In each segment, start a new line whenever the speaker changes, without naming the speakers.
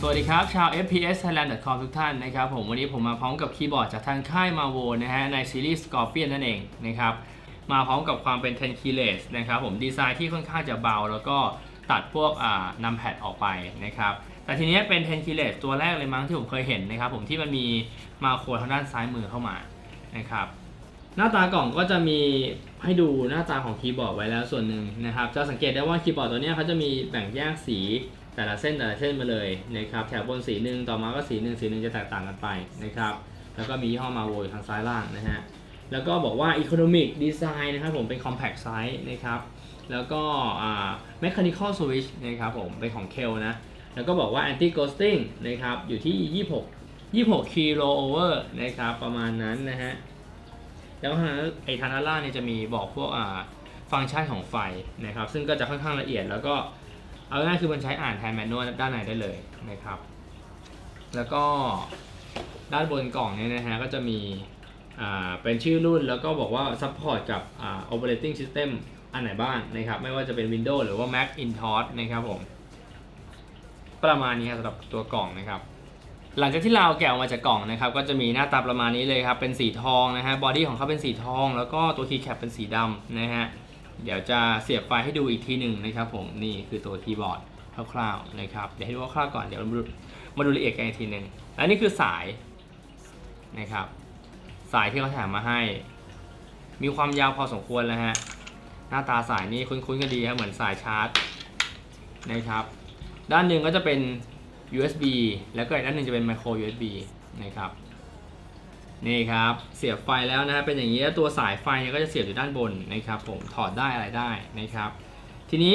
สวัสดีครับ ชาว FPS Thailand.com ทุกท่านนะครับผมวันนี้ผมมาพร้อมกับคีย์บอร์ดจากทางค่าย Marvo นะฮะในซีรีส์ Scorpion นั่นเองนะครับมาพร้อมกับความเป็น 10 keyless นะครับผมดีไซน์ที่ค่อนข้างจะเบา แล้วก็ตัดพวกอ่านัมแพดออกไปนะครับแต่ทีนี้เป็น 10 keyless ตัวแรกเลยมั้งที่ผมเคยเห็นนะครับผมที่มันมีมาโครทางด้านซ้ายมือเข้ามานะครับหน้าตากล่องก็จะมีให้ดูหน้าตาของคีย์บอร์ดไว้แล้วส่วนหนึ่งนะครับจะสังเกตได้ว่าคีย์บอร์ดตัวนี้เขาจะมีแบ่งแยกสี แต่ละเส้นแต่ละเส้นมาเลยนะครับแถวบนสีหนึ่งต่อมาก็สีหนึ่งสีหนึ่งจะแตกต่างกันไปนะครับแล้วก็มียี่ห้อมาโวอยู่ทางซ้ายล่างนะฮะแล้วก็บอกว่า Economic Design นะครับผมเป็น Compact Size นะครับแล้วก็อ่า Mechanical Switch นะครับผมเป็นของ k e l นะแล้วก็บอกว่า Anti Ghosting นะครับอยู่ที่ 26 26 kilo over นะครับประมาณนั้นนะฮะแล้วทางด้านไอทางด้านล่างเนี่ยจะมีบอกพวกอ่าฟังก์ชันของไฟนะครับซึ่งก็จะค่อนข้างละเอียดแล้วก็ เอาง่ายคือมันใช้อ่านแทนแมนนวลด้านในได้เลยนะครับ แล้วก็ด้านบนกล่องเนี่ยนะฮะก็จะมีอ่าเป็นชื่อรุ่นแล้วก็บอกว่าซัพพอร์ตกับอ่า operating system อันไหนบ้างนะครับ ไม่ว่าจะเป็น Windows หรือว่า Mac Intos นะครับผม ประมาณนี้ครับสำหรับตัวกล่องนะครับ หลังจากที่เราแกะออกมาจากกล่องนะครับ ก็จะมีหน้าตาประมาณนี้เลยครับ เป็นสีทองนะฮะบอดี้ของเขาเป็นสีทอง แล้วก็ตัวคีย์แคปเป็นสีดำนะฮะ เดี๋ยวจะเสียบไฟให้ดูอีกทีหนึ่งนะครับผมนี่คือตัวคีย์บอร์ดคร่าวๆนะครับเดี๋ยวให้ดูคร่าวๆก่อนเดี๋ยวมาดูมาดูละเอียดกันอีกทีหนึ่งและนี่คือสายนะครับสายที่เขาแถมมาให้ มีความยาวพอสมควรแล้วฮะหน้าตาสายนี่คุ้นๆกันดีครับเหมือนสายชาร์จนะครับด้านหนึ่งก็จะเป็น USB แล้วก็อีกด้านหนึ่งจะเป็น micro USB นะครับ นี่ครับ เสียบไฟแล้วนะฮะเป็นอย่างนี้แล้วตัวสายไฟเนี่ยก็จะเสียบอยู่ด้านบนนะครับ ผมถอดได้อะไรได้นะครับ ทีนี้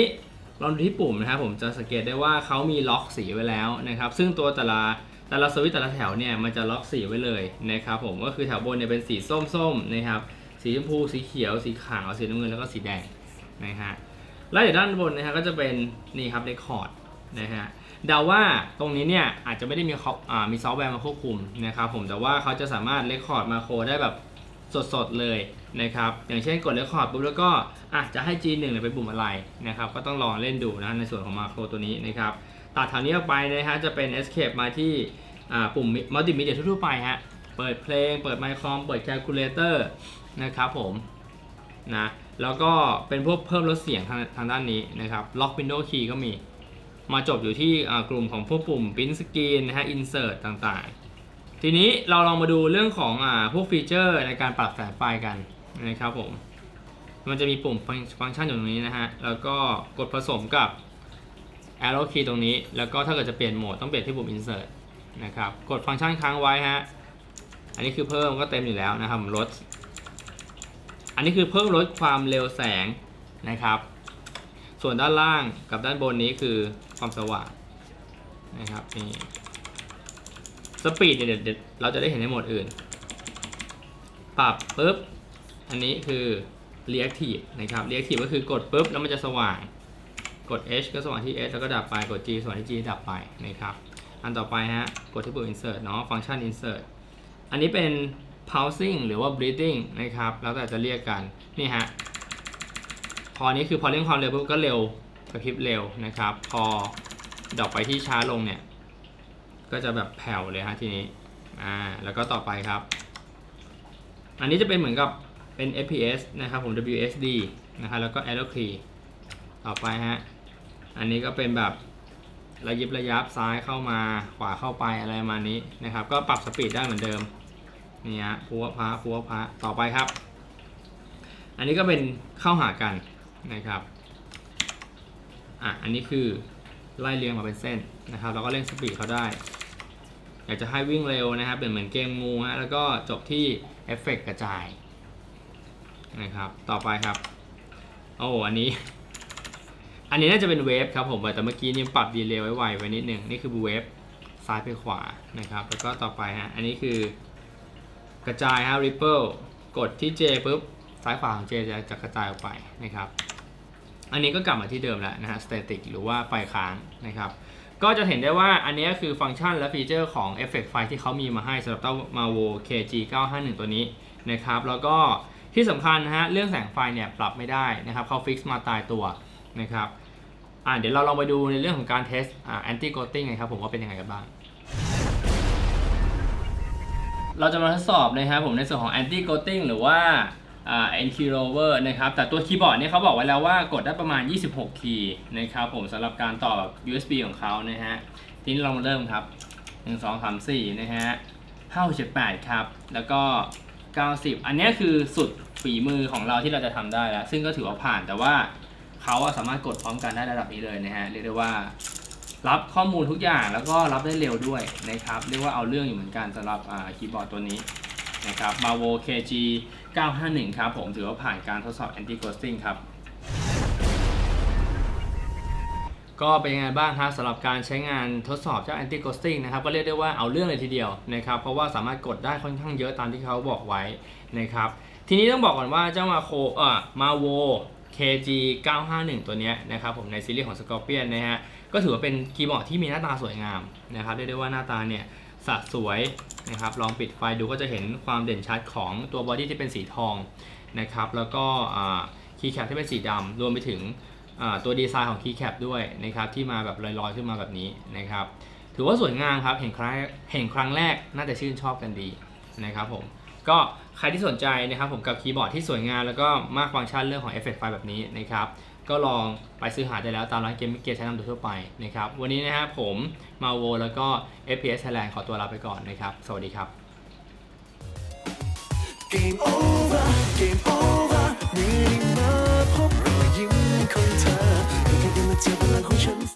เราดูที่ปุ่มนะครับผมจะสังเกตได้ว่าเขามีล็อกสีไว้แล้วนะครับ ซึ่งตัวแต่ละแต่ละสวิตช์แต่ละแถวเนี่ยมันจะล็อกสีไว้เลยนะครับ ผมก็คือแถวบนเนี่ยเป็นสีส้มๆนะครับ สีชมพูสีเขียว สีขาวสีน้ำเงินแล้วก็สีแดงนะฮะแล้วเดี๋ยวด้านบนนะฮะก็จะเป็นนี่ครับเรคคอร์ด นะฮะเดาว่าตรงนี้เนี่ยอาจจะไม่ได้มีมีซอฟต์แวร์มาควบคุมนะครับผมแต่ว่าเขาจะสามารถเลคคอร์ดมาโครได้แบบสดๆเลยนะครับอย่างเช่นกดเลคคอร์ดปุ๊บแล้วก็อะจะให้ G1 เนี่ยเป็นปุ่มอะไรนะครับก็ต้องลองเล่นดูนะในส่วนของมาโครตัวนี้นะครับตัดแถวนี้ออกไปนะฮะจะเป็น escape มาที่ปุ่มมัลติมีเดียทั่วๆไปฮะเปิดเพลง เปิดไมค์คอมเปิดแคลคูลเลเตอร์นะครับผมนะแล้วก็เป็นพวกเพิ่มลดเสียงทางทางด้านนี้นะครับล็อกวินโดว์คีย์ก็มี มาจบอยู่ที่กลุ่มของพวกปุ่ม Print Screen นะฮะ Insert ต่างๆ ทีนี้เราลองมาดูเรื่องของอพวกฟีเจอร์ในการปรับแสงไฟกันนะครับผม มันจะมีปุ่มฟังฟังก์ชันอยู่ตรงนี้นะฮะ แล้วก็กดผสมกับ arrow key ตรงนี้ แล้วก็ถ้าเกิดจะเปลี่ยนโหมดต้องเปลี่ยนที่ปุ่ม insert นะครับ กดฟังก์ชันค้างไว้ฮะ อันนี้คือเพิ่มก็เต็มอยู่แล้วนะครับลด อันนี้คือเพิ่มลดความเร็วแสงนะครับ ส่วนด้านล่างกับด้านบนนี้คือ ความสว่างนะครับนี่สปีดเนี่ยเดี๋ยวเดี๋ยวเราจะได้เห็นในโหมดอื่น ปรับปุ๊บ อันนี้คือ reactive นะครับ reactive ก็คือกดปุ๊บแล้วมันจะสว่าง กด H ก็สว่างที่ H แล้วก็ดับไป กด G สว่างที่ G ดับไปนะครับ อันต่อไปฮะ กดที่ปุ่ม insert เนาะ ฟังก์ชัน insert อันนี้เป็น pausing หรือว่า breathing นะครับ แล้วแต่จะเรียกกัน นี่ฮะ พอนี้คือพอเร่งความเร็วปุ๊บก็เร็ว กระพริบเร็วนะครับ พอดอปไปที่ช้าลงเนี่ย ก็จะแบบแผ่วเลยฮะทีนี้อ่าแล้วก็ต่อไปครับ อันนี้จะเป็นเหมือนกับเป็น FPS นะครับผม WSD นะครับแล้วก็ Arrow key ต่อไปฮะอันนี้ก็เป็นแบบระยิบระยับซ้ายเข้ามาขวาเข้าไปอะไรประมาณนี้นะครับ ก็ปรับสปีดได้เหมือนเดิมนี่ฮะพัวพระพัวพระต่อไปครับ อันนี้ก็เป็นเข้าหากันนะครับ อะอันนี้คือไล่เรียงมาเป็นเส้นนะครับเราก็เร่งสปีดเขาได้ อยากจะให้วิ่งเร็วนะครับเป็นเหมือนเกมงูฮะแล้วก็จบที่เอฟเฟกต์กระจายนะครับต่อไปครับโอ้อันนี้ อันนี้น่าจะเป็นเวฟครับผมแต่เมื่อกี้นี่ปรับดีเลย์ไว้ไวไว้นิดนึงนี่คือเวฟซ้ายไปขวานะครับแล้วก็ต่อไปฮะอันนี้คือกระจายฮะ ripple กดที่ J ปุ๊บซ้ายขวาของ J จะจะกระจายออกไปนะครับ อันนี้ก็กลับมาที่เดิมแล้วนะฮะ static หรือว่าไฟค้างนะครับ ก็จะเห็นได้ว่าอันนี้คือฟังก์ชันและฟีเจอร์ของเอฟเฟกต์ไฟที่เขามีมาให้สำหรับเต้า Mavo KG 951 ตัวนี้นะครับ แล้วก็ที่สำคัญนะฮะเรื่องแสงไฟเนี่ยปรับไม่ได้นะครับเขาฟิกซ์มาตายตัวนะครับอ่าเดี๋ยวเราลองไปดูในเรื่องของการเทสอ่า anti ghosting กันครับผมว่าเป็นยังไงกันบ้าง เราจะมาทดสอบนะครับผมในส่วนของ anti ghosting หรือว่า เอ่า NQ rover นะครับ แต่ตัวคีย์บอร์ดเนี่ยเขาบอกไว้แล้วว่ากดได้ประมาณ 26 คีย์นะครับผมสำหรับการต่อ USB ของเขานะฮะ ทีนี้เรามาเริ่มครับ 1 2 3 4 นะฮะ5 7 8 ครับ แล้วก็ 90 อันนี้คือสุดฝีมือของเราที่เราจะทำได้แล้ว ซึ่งก็ถือว่าผ่านแต่ว่าเขาอะสามารถกดพร้อมกันได้ระดับนี้เลยนะฮะ เรียกได้ว่ารับข้อมูลทุกอย่างแล้วก็รับได้เร็วด้วยนะครับ เรียกว่าเอาเรื่องอยู่เหมือนกันสำหรับคีย์บอร์ดตัวนี้นะครับ Mavo KG 951 ครับผมถือว่าผ่านการทดสอบ anti ghosting ครับ ก็เป็นยังไงบ้างครับสำหรับการใช้งานทดสอบเจ้า anti ghosting นะครับ ก็เรียกได้ว่าเอาเรื่องเลยทีเดียวนะครับ เพราะว่าสามารถกดได้ค่อนข้างเยอะตามที่เขาบอกไว้นะครับ ทีนี้ต้องบอกก่อนว่าเจ้ามาโคเอ่อมาโว KG 951 ตัวนี้นะครับผมในซีรีส์ของ Scorpion นะฮะก็ถือว่าเป็นคีย์บอร์ดที่มีหน้าตาสวยงามนะครับเรียกได้ว่าหน้าตาเนี่ย สะสวยนะครับลองปิดไฟดูก็จะเห็นความเด่นชัดของตัวบอดี้ที่เป็นสีทองนะครับแล้วก็คีย์แคปที่เป็นสีดำรวมไปถึงตัวดีไซน์ของ Keycap ด้วยนะครับที่มาแบบลอยๆขึ้นมาแบบนี้นะครับถือว่าสวยงามครับเห็นครั้งเห็นครั้งแรกน่าจะชื่นชอบกันดีนะครับผมก็ใครที่สนใจนะครับผมกับคีย์บอร์ดที่สวยงามแล้วก็มากฟังก์ชันเรื่องของเอฟเฟกต์ไฟแบบนี้นะครับ ก็ลองไปซื้อหาได้แล้วตามร้านเกมเกียร์ชั้นนำโดยทั่วไปนะครับ วันนี้นะครับผมมาโวแล้วก็ FPS Thailand ขอตัวลาไปก่อนนะครับ สวัสดีครับ
Game over Game over เมื่อได้มาพบรอยยิ้มของเธอเพียงแค่เดินมาเจอพลังของฉัน